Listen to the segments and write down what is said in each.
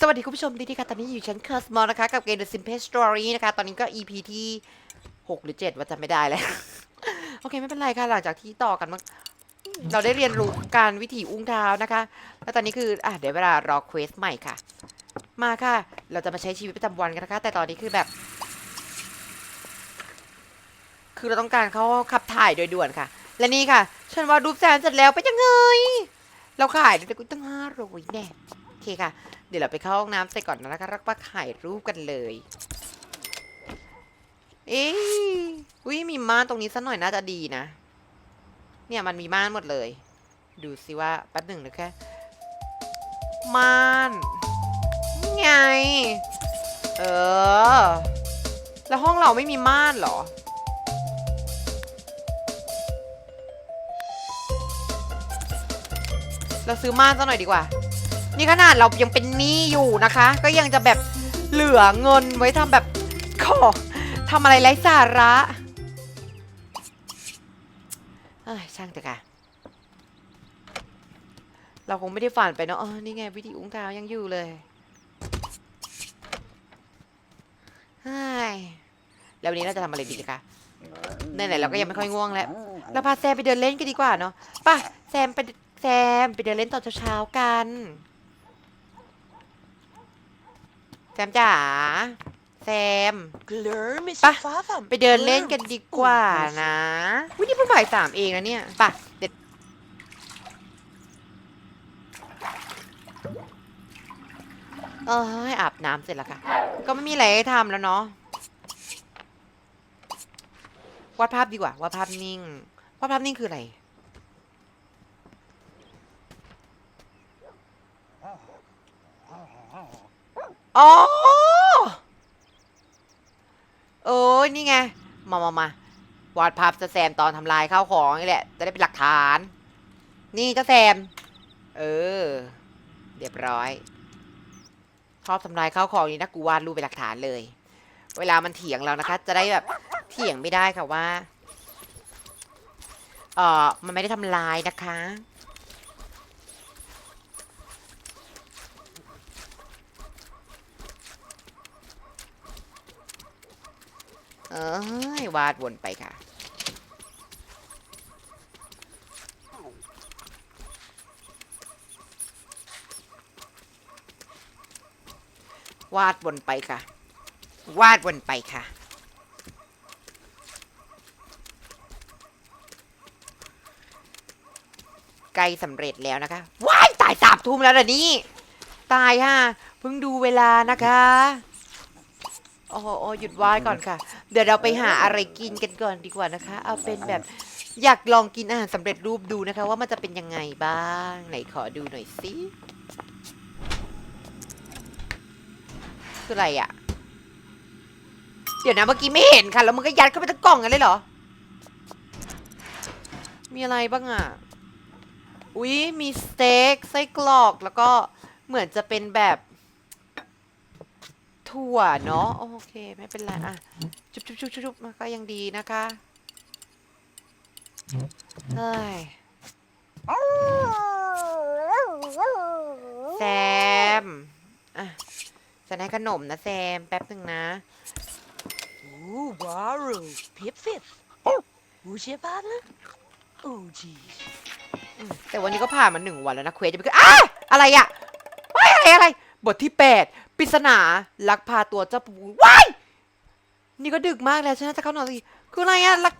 สวัสดีคุณผู้ชมดีๆค่ะตอนนี้อยู่ชั้นเคิร์สมอลนะคะ กับเกม The Simple Story นะคะ ตอนนี้ก็ EP ที่ 6 หรือ 7 ว่าจำไม่ได้แล้ว โอเคไม่เป็นไรค่ะ หลังจากที่ต่อกันมาเราได้เรียนรู้การวิถีอุ้งเท้านะคะ แล้วตอนนี้คือ อะเดี๋ยวเวลารอเควสใหม่ค่ะ มาค่ะ เราจะมาใช้ชีวิตประจำวันกันนะคะ แต่ตอนนี้คือแบบ คือเราต้องการเขาขับถ่ายโดยด่วนค่ะ และนี่ค่ะ ฉันว่ารูปแซนเสร็จแล้วเป็นยังไงเราขายได้ตั้งห้าร้อยแน่โอเคค่ะเดี๋ยวเราไปเข้าห้องน้ำเสร็จก่อนนะคะแล้วก็ถ่ายรูปกันเลย เอ๊ะอุ้ยมีม่านตรงนี้สักหน่อยน่าจะดีนะ เนี่ยมันมีม่านหมดเลย ดูสิว่าแป๊บหนึ่งนะแค่ม่านนี่ไง เออ แล้วห้องเราไม่มีม่านหรอเราซื้อม่านซะหน่อยดีกว่า นี่ขนาดเรายังเป็นหนี้อยู่นะคะ ก็ยังจะแบบเหลือเงินไว้ทำแบบขอทำอะไรไร้สาระเอ้ยช่างเถอะค่ะ เราคงไม่ได้ฝันไปเนาะเออนี่ไงวิธีอุ้งเท้ายังอยู่เลยเฮ้ยแล้ววันนี้เราจะทำอะไรดีคะไหนๆเราก็ยังไม่ค่อยง่วงแล้ว เราพาแซมไปเดินเล่นกันดีกว่าเนาะไป่ะแซมไปแซมไปเดินเล่นตอนเช้าๆกัน แซมจ๋าแซม Glur, Miss Pa, Father. ไปเดินเล่นกันดีกว่านะวินี่เพิ่งบ่ายสามเองนะเนี่ยไป่ะเด็ดเออให้อาบน้ำเสร็จแล้วค่ะ ก็ไม่มีอะไรให้ทำแล้วเนาะวาดภาพดีกว่าวาดภาพนิ่งวาดภาพนิ่งคืออะไร อ๋อเอ้นี่ไง มามามาวาดภาพเจะแซมตอนทำลายข้าวของนี่แหละ จะได้เป็นหลักฐาน นี่เจ้าแซม เออ เรียบร้อย ชอบทำลายข้าวของนี่นะกูวาดรูปเป็นหลักฐานเลย เวลามันเถียงเรานะคะ จะได้แบบเถียงไม่ได้ค่ะว่า เออมันไม่ได้ทำลายนะคะ เอ้ยวาดวนไปค่ะ วาดวนไปค่ะ วาดวนไปค่ะใกล้สำเร็จแล้วนะคะ ว้าย ตายสามทุ่มแล้วเหรอนี่ ตายฮะเพิ่งดูเวลานะคะ อ้โหโอ้หยุดวาดก่อนค่ะ เดี๋ยวเราไปหาอะไรกินกันก่อนดีกว่านะคะ เอาเป็นแบบอยากลองกินอาหารสำเร็จรูปดูนะคะ ว่ามันจะเป็นยังไงบ้าง ไหนขอดูหน่อยสิคืออะไรอะเดี๋ยวนะเมื่อกี้ไม่เห็นค่ะ แล้วมึงก็ยัดเข้าไปทั้งกล่องกันเลยเหรอ มีอะไรบ้างอะ อุ๊ย มีสเต็กไส้กรอกแล้วก็เหมือนจะเป็นแบบ ถั่วเนาะโอเค ไม่เป็นไรอะจุบจุบจุบจุบมันก็ยังดีนะคะเฮ้ยแซมอะจะให้ขนมนะแซม แป๊บหนึ่งนะ Ooh, wow. Pip fifth. Who's your father? Oh, geez. แต่วันนี้ก็ผ่านมาหนึ่งวันแล้วนะเควสจะไปขึ้นอ้าอะไรอะว้ายอะไรอะไร บทที่แปดปริศนาลักพาตัวเจ้าปูว้ายนี่ก็ดึกมากแล้วฉันน่าจะเข้านอนสิคืออะไรอะลัก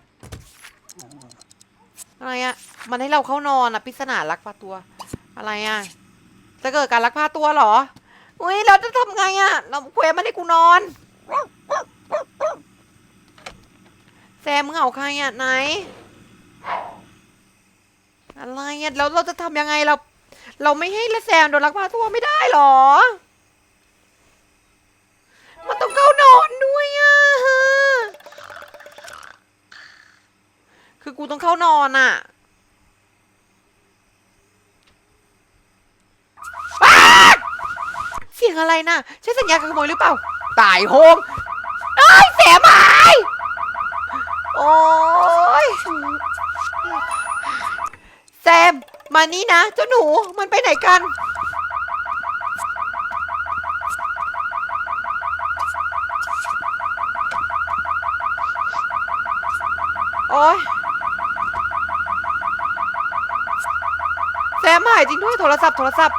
อะไรอะมันให้เราเข้านอนอะปริศนาลักพาตัว อะไรอะจะเกิดการลักพาตัวเหรออุ้ยเราจะทำไงอะเราเควสมันให้กูนอนแซมมึงเอาใครอะไหนอะไรอะแล้วเราจะทำยังไงเรา เราไม่ให้ละแซมโดนลักพาตัวไม่ได้หรอ มันต้องเข้านอนด้วยอะ คือกูต้องเข้านอนอะอ้าเสียงอะไรน่ะใช่สัญญาณการขโมยหรือเปล่า ตายโฮงเอ้ยเสียหายโอ้ยแซม มานี่นะ เจ้าหนูมันไปไหนกัน โอ้ยแซมหายจริงด้วยโทรศัพท์โทรศัพท์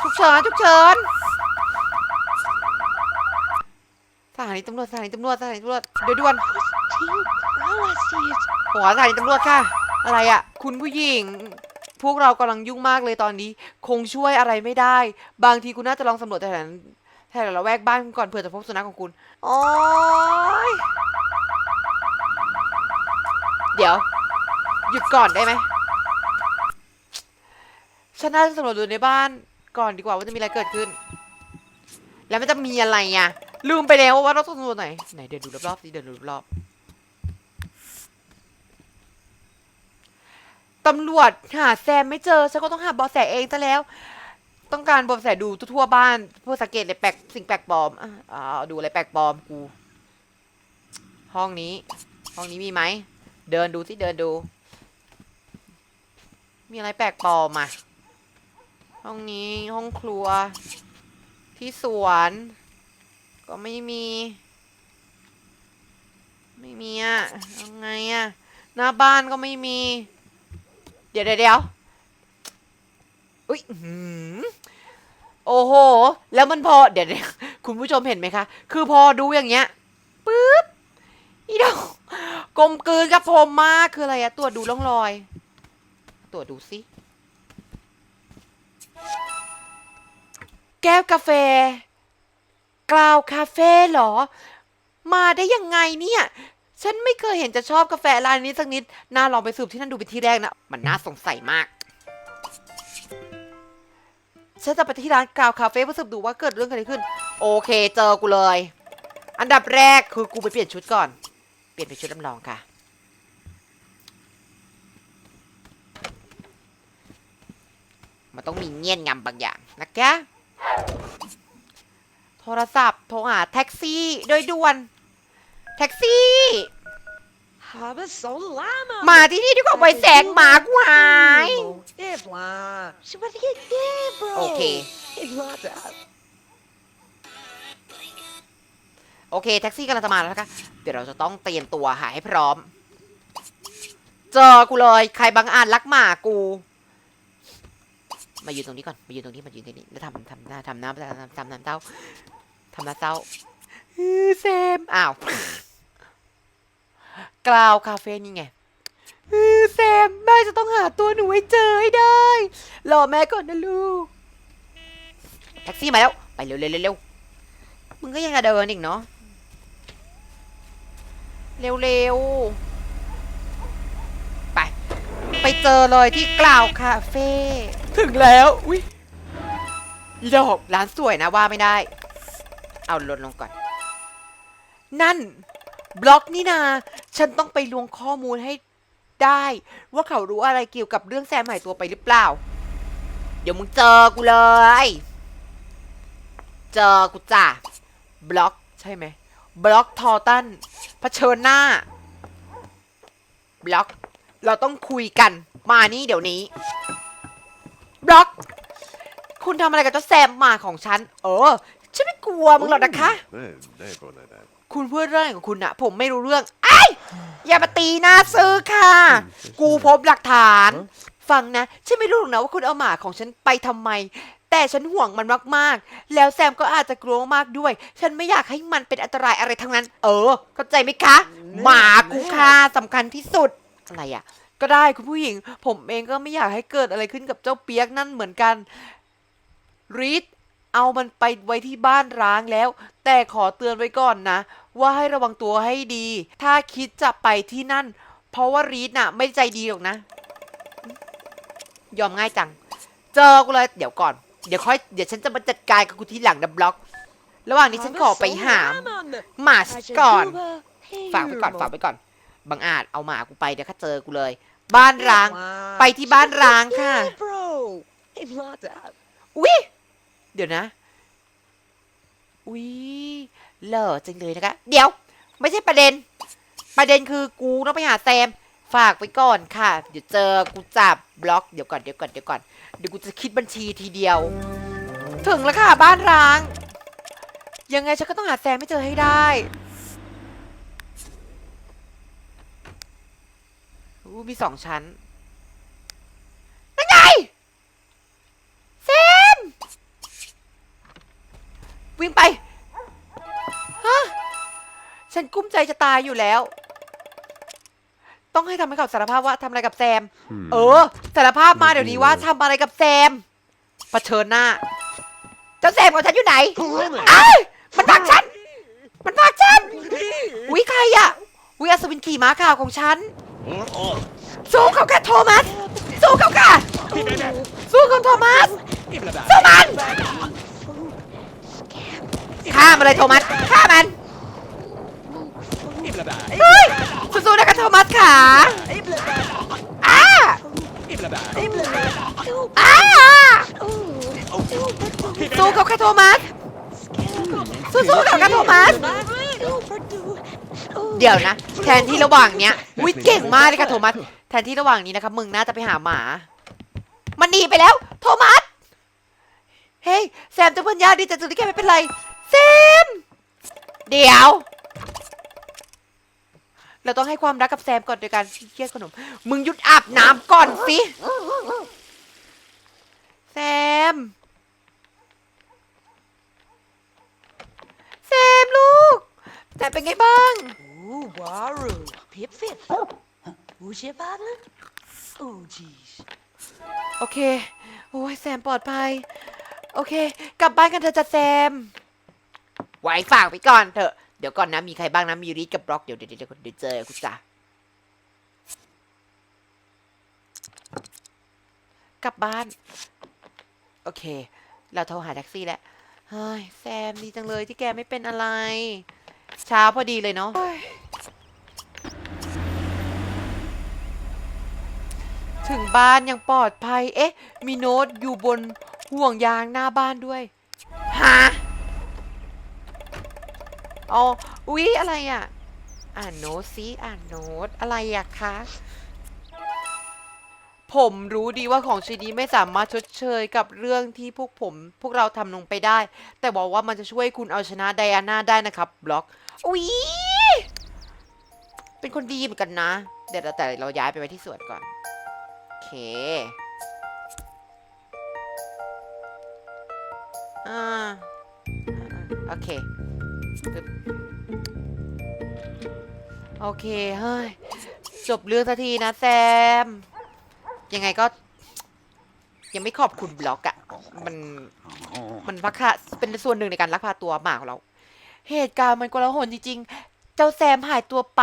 ฉุกเฉินฉุกเฉินสถานีตำรวจสถานีตำรวจสถานีตำรวจเดี๋ยวด่วนหัวสถานีตำรวจค่ะ อะไรอะ คุณผู้หญิง พวกเรากำลังยุ่งมากเลยตอนนี้ คงช่วยอะไรไม่ได้ บางทีคุณน่าจะลองสำรวจแถวแถวละแวกบ้านคุณก่อนเผื่อจะพบสุนัขของคุณโอ๊ยเดี๋ยว หยุดก่อนได้ไหมฉันน่าจะสำรวจดูในบ้านก่อนดีกว่าว่าจะมีอะไรเกิดขึ้น แล้วมันจะมีอะไรอะ ลืมไปแล้วว่าเราต้องสำรวจไหนไหนเดินดูรอบๆสิเดินดูรอบๆ ตำรวจหาแซมไม่เจอ ฉันก็ต้องหาเบาะแสเองซะแล้ว ต้องการเบาะแสดูทั่วๆบ้านเพื่อสังเกตอะไรแปลกสิ่งแปลกปลอมอะอ่าดูอะไรแปลกปลอมกู ห้องนี้ ห้องนี้มีไหม เดินดูสิเดินดู มีอะไรแปลกปลอมอะ ห้องนี้ห้องครัว ที่สวน ก็ไม่มี ไม่มีอะยังไงอะหน้าบ้านก็ไม่มี ดี๋ยวเดี๋ยวเดี๋ยวอุ้ยอื้อหือโอ้โห แล้วมันพอเดี๋ยวเดี๋ยวคุณผู้ชมเห็นไหมคะ คือพอดูอย่างเงี้ยปึ๊บอีดอกกลมกลืนกับผมมาก คืออะไรอะตรวจดูร่องรอย ตรวจดูสิแก้วกาแฟ กล่าวคาเฟ่เหรอ มาได้ยังไงเนี่ย ฉันไม่เคยเห็นจะชอบกาแฟร้านนี้สักนิด น่าลองไปสืบที่นั่นดูเป็นที่แรกนะ มันน่าสงสัยมาก ฉันจะไปที่ร้านกาวคาเฟ่เพื่อสืบดูว่าเกิดเรื่องอะไรขึ้น โอเค เจอกูเลย อันดับแรกคือกูไปเปลี่ยนชุดก่อน เปลี่ยนเป็นชุดลำลองค่ะ มันต้องมีเงี้ยนงำบางอย่างนะคะโทรศัพท์ โทรหาแท็กซี่โดยด่วน แท็กซี่ Habe so lama. มาที่นี่ดีกว่าไวแสงหมากูหาย Evla. She was get there, bro. โอเค Evla that. โอเค แท็กซี่กำลังจะมาแล้วนะคะเดี๋ยวเราจะต้องเตรียมตัวหาให้พร้อม เจอกูเลย ใครบางอาจลักหมากู มายืนตรงนี้ก่อน มายืนตรงนี้ มายืนตรงนี้แล้วทำทำหน้าทำหน้าทำทำน้ำเต้าทำหน้าเต้าฮือเซมอ้าว กล่าวคาเฟ่นี่ไงฮือแซมแม่จะต้องหาตัวหนูให้เจอให้ได้ รอแม่ก่อนนะลูก แท็กซี่มาแล้ว ไปเร็วเร็วเร็วเร็วมึงก็ยังจะเดินอีกเนาะ เร็วเร็วไป ไปเจอเลยที่กล่าวคาเฟ่ ถึงแล้วอุ้ยอีดอกร้านสวยนะว่าไม่ได้ เอาลดลงก่อน นั่น บล็อกนี่นา ฉันต้องไปลวงข้อมูลให้ได้ ว่าเขารู้อะไรเกี่ยวกับเรื่องแซมหายตัวไปหรือเปล่า เดี๋ยวมึงเจอกูเลย เจอกูจ้ะบล็อกใช่ไหมบล็อกทอตันเผชิญหน้า บล็อก เราต้องคุยกัน มานี่เดี๋ยวนี้ บล็อก คุณทำอะไรกับเจ้าแซมหมาของฉัน เออ ฉันไม่กลัวมึงหรอกนะคะ Nej, nej, bara nej, nej. คุณพูดเรื่องของคุณนะผมไม่รู้เรื่องไอ้ยอย่ามาตีหน้าซื้อค่ะ กูพบหลักฐาน ฟังนะ ฉันไม่รู้หรอกนะว่าคุณเอาหมาของฉันไปทำไม แต่ฉันห่วงมันมากๆ แล้วแซมก็อาจจะกลัวมากๆด้วย ฉันไม่อยากให้มันเป็นอันตรายอะไรทั้งนั้น เออ เข้าใจไหมคะ หมากูค่ะสำคัญที่สุด อะไรอะก็ได้คุณผู้หญิง ผมเองก็ไม่อยากให้เกิดอะไรขึ้นกับเจ้าเปียกนั่นเหมือนกัน รีด เอามันไปไว้ที่บ้านร้างแล้ว แต่ขอเตือนไว้ก่อนนะ ว่าให้ระวังตัวให้ดี ถ้าคิดจะไปที่นั่น เพราะว่ารีดน่ะ ไม่ใจดีหรอกนะ ยอมง่ายจัง เจอกูเลยเดี๋ยวก่อน เดี๋ยวค่อยเดี๋ยวฉันจะมาจัดการกับกูทีหลังนะบล็อก ระหว่างนี้ฉันขอไปหาหมาฉันก่อน ฝากไว้ก่อนฝากไว้ก่อน บางอาจเอาหมากูไปเดี๋ยวข้าเจอกูเลย บ้านร้าง ไปที่บ้านร้างค่ะ bro. Evla that. อุ๊ย เดี๋ยวนะ อุ๊ยเหล่อจังเลยนะคะ เดี๋ยว ไม่ใช่ประเด็น ประเด็นคือกูต้องไปหาแซม ฝากไว้ก่อนค่ะ เดี๋ยวเจอกูจับบล็อก เดี๋ยวก่อน เดี๋ยวก่อน เดี๋ยวก่อน เดี๋ยวกูจะคิดบัญชีทีเดียว ถึงแล้วค่ะ บ้านร้าง ยังไงฉันก็ต้องหาแซมให้เจอให้ได้อู้มีสองชั้นนไงแซม วิ่งไปฮะฉันกุ้มใจจะตายอยู่แล้ว ต้องให้ทำให้เขาสารภาพว่าทำอะไรกับแซม เออสารภาพมาเดี๋ยวนี้ว่าทำอะไรกับแซมเผชิญหน้า เจ้าแซมของฉันอยู่ไหนไอ้ายมันผลักฉัน มันผลักฉันวิใครอะวิอัศวินขี่ม้าขาวของฉัน สู้เขาค่ะโทมัส สู้เขาค่ะสู้เขาโทมัสสู้มัน ฆ่ามันเลยโทมัสฆ่ามันเฮ้ยสู้ๆนะคะโทมัสขาอ้าอ้าสู้เขาค่ะโทมัสสู้ๆเขาค่ะโทมัสเดี๋ยวนะ แทนที่ระหว่างเนี้ยวิเก่งมากเลยค่ะโทมัสแทนที่ระหว่างนี้นะคะมึงน่าจะไปหาหมา มันหนีไปแล้ว โทมัสเฮ้ยแซมเจะเพื่อนยากดีแต่จุดที่แกไม่เป็นไร แซม เดี๋ยว เราต้องให้ความรักกับแซมก่อนโดยการเคี่ยขนม มึงหยุดอาบน้ำก่อนสิ แซม แซมลูก แซมเป็นไงบ้าง Ooh, Waru. Pip Pip. Who's your partner? Oh, jeez. โอเค โอ้ยแซมปลอดภัย โอเค กลับบ้านกันเถอะจ้ะแซม ไว้ฝากไว้ก่อนเถอะ เดี๋ยวก่อนนะ มีใครบ้างนะ มีรีดกับบล็อก เดี๋ยวเดี๋ยวเดี๋ยวเดี๋ยวเจอคุณจ้ะกลับบ้าน โอเค เราโทรหาแท็กซี่แล้ว เฮ้ย แซมดีจังเลยที่แกไม่เป็นอะไร เช้าพอดีเลยเนาะ ถึงบ้านยังปลอดภัย เอ๊ะ มีโน้ตอยู่บนห่วงยางหน้าบ้านด้วย ฮะ อ๋ออุ๊ยอะไรอะ อ่านโน้ตซิอ่านโน้ตอะไรอะคะ ผมรู้ดีว่าของชิ้นนี้ไม่สามารถชดเชยกับเรื่องที่พวกผม พวกเราทำลงไปได้ แต่บอกว่ามันจะช่วยคุณเอาชนะไดอาน่าได้นะครับ บล็อก อุ๊ย เป็นคนดีเหมือนกันนะ เดี๋ยวแต่เราย้ายไปไว้ที่สวนก่อน โอเคอ่าโอเค โอเค เฮ้ย จบเรื่องสักทีนะแซม ยังไงก็ ยังไม่ขอบคุณบล็อกอะมันมันพักะเป็นส่วนหนึ่งในการลักพาตัวหมาของเรา เหตุการณ์มันกลาหลจริงๆ เจ้าแซมหายตัวไป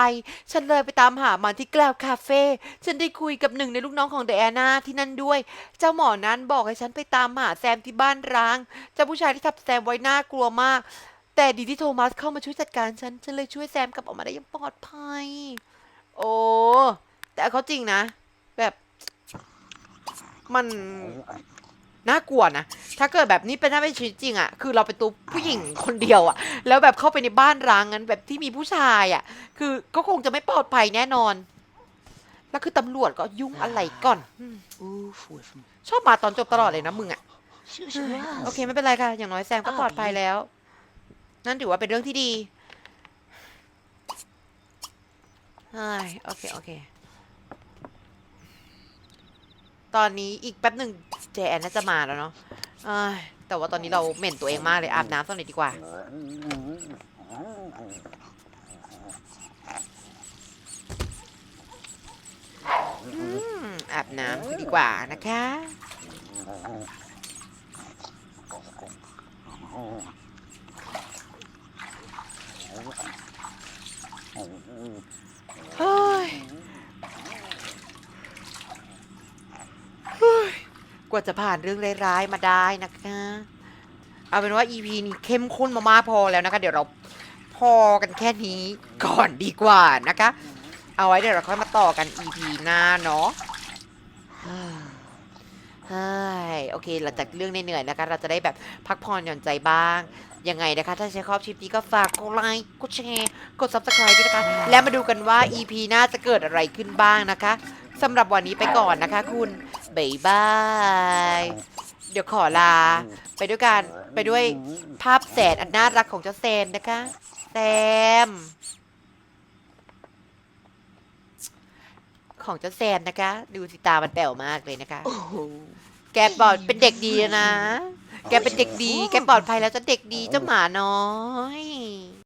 ฉันเลยไปตามหามันที่แกลาวคาเฟ่ ฉันได้คุยกับหนึ่งในลูกน้องของเดอาน่าที่นั่นด้วย เจ้าหมอนั้นบอกให้ฉันไปตามหาแซมที่บ้านร้าง เจ้าผู้ชายที่ทับแซมไว้น่ากลัวมาก แต่ดีที่โทมัสเข้ามาช่วยจัดการฉัน ฉันเลยช่วยแซมกลับออกมาได้อย่างปลอดภัย โอ้ แต่เขาจริงนะ แบบ มันน่ากลัวนะ ถ้าเกิดแบบนี้เป็นถ้าเป็นชีวิตจริงอะคือเราเป็นตัวผู้หญิงคนเดียวอะแล้วแบบเข้าไปในบ้านร้างนั้นแบบที่มีผู้ชายอะคือก็คงจะไม่ปลอดภัยแน่นอน แล้วคือตำรวจก็ยุ่งอะไรก่อนอืม Oof, with me. ชอบมาตอนจบตลอดเลยนะมึงอะ Shush, โอเคไม่เป็นไรค่ะ อย่างน้อยแซมก็ปลอดภัยแล้ว นั่นถือว่าเป็นเรื่องที่ดีโอเค โอเค ตอนนี้อีกแป๊บหนึ่งเจแอนน่าจะมาแล้วเนาะอแต่ว่าตอนนี้เราเหม็นตัวเองมากเลยอาบน้ำสักหน่อยดีกว่า อาบน้ำดีกว่านะคะ เฮ้ยเฮ้ยกว่าจะผ่านเรื่องร้ายๆมาได้นะคะเอาเป็นว่า EP นี้เข้มข้นมามาพอแล้วนะคะ เดี๋ยวเราพอกันแค่นี้ก่อนดีกว่านะคะ เอาไว้เดี๋ยวเราค่อยมาต่อกัน EP หน้าเนาะ โอเค หลังจากเรื่องเหนื่อยๆนะคะ เราจะได้แบบพักผ่อนหย่อนใจบ้าง ยังไงนะคะ ถ้าใช้ครอบคลิปนี้ก็ฝากกดไลค์กดแชร์กด subscribe ด้วยนะคะ แล้วมาดูกันว่า EP หน้าจะเกิดอะไรขึ้นบ้างนะคะสำหรับวันนี้ไปก่อนนะคะ คุณบ๊ายบาย เดี๋ยวขอลา ไปด้วยกันไปด้วยภาพแสนอันน่ารักของเจ้าแซมนะคะแซมของเจ้าแซมนะคะ ดูสิตามันแป๋วมากเลยนะคะโอ้โห แกปลอดเป็นเด็กดีนะ แกเป็นเด็กดี แกปลอดภัยแล้วจะเด็กดีเจ้าหมาน้อย